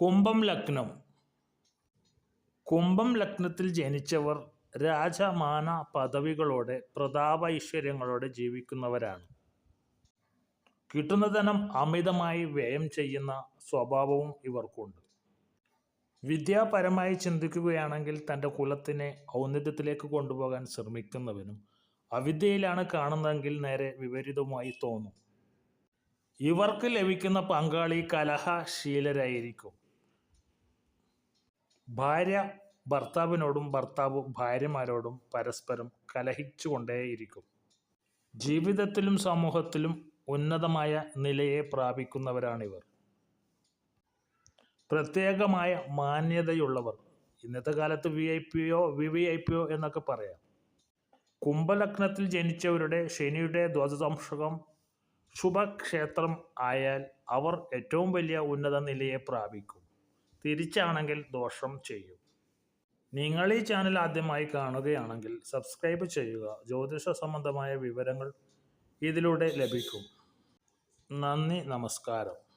കുംഭം ലഗ്നം. കുംഭം ലഗ്നത്തിൽ ജനിച്ചവർ രാജമാന പദവികളോടെ പ്രതാപ ഐശ്വര്യങ്ങളോടെ ജീവിക്കുന്നവരാണ്. കിട്ടുന്ന ധനം അമിതമായി വ്യയം ചെയ്യുന്ന സ്വഭാവവും ഇവർക്കുണ്ട്. വിദ്യാപരമായി ചിന്തിക്കുകയാണെങ്കിൽ തന്റെ കുലത്തിനെ ഔന്നത്യത്തിലേക്ക് കൊണ്ടുപോകാൻ ശ്രമിക്കുന്നവനും അവിദ്യയിലാണ് കാണുന്നതെങ്കിൽ നേരെ വിപരീതമായി തോന്നും. ഇവർക്ക് ലഭിക്കുന്ന പങ്കാളി കലഹശീലരായിരിക്കും ഭാര്യ ഭർത്താവിനോടും ഭർത്താവ് ഭാര്യമാരോടും പരസ്പരം കലഹിച്ചുകൊണ്ടേയിരിക്കും. ജീവിതത്തിലും സമൂഹത്തിലും ഉന്നതമായ നിലയെ പ്രാപിക്കുന്നവരാണിവർ. പ്രത്യേകമായ മാന്യതയുള്ളവർ. ഇന്നത്തെ കാലത്ത് വി ഐ പിയോ വി വി ഐ പിയോ എന്നൊക്കെ പറയാം. കുംഭലഗ്നത്തിൽ ജനിച്ചവരുടെ ശനിയുടെ ദ്വാദശാംശകം ശുഭക്ഷേത്രം ആയാൽ അവർ ഏറ്റവും വലിയ ഉന്നത നിലയെ പ്രാപിക്കും. തിരിച്ചാണെങ്കിൽ ദോഷം ചെയ്യും. നിങ്ങൾ ഈ ചാനൽ ആദ്യമായി കാണുകയാണെങ്കിൽ സബ്സ്ക്രൈബ് ചെയ്യുക. ജ്യോതിഷ സംബന്ധമായ വിവരങ്ങൾ ഇതിലൂടെ ലഭിക്കും. നന്ദി നമസ്കാരം.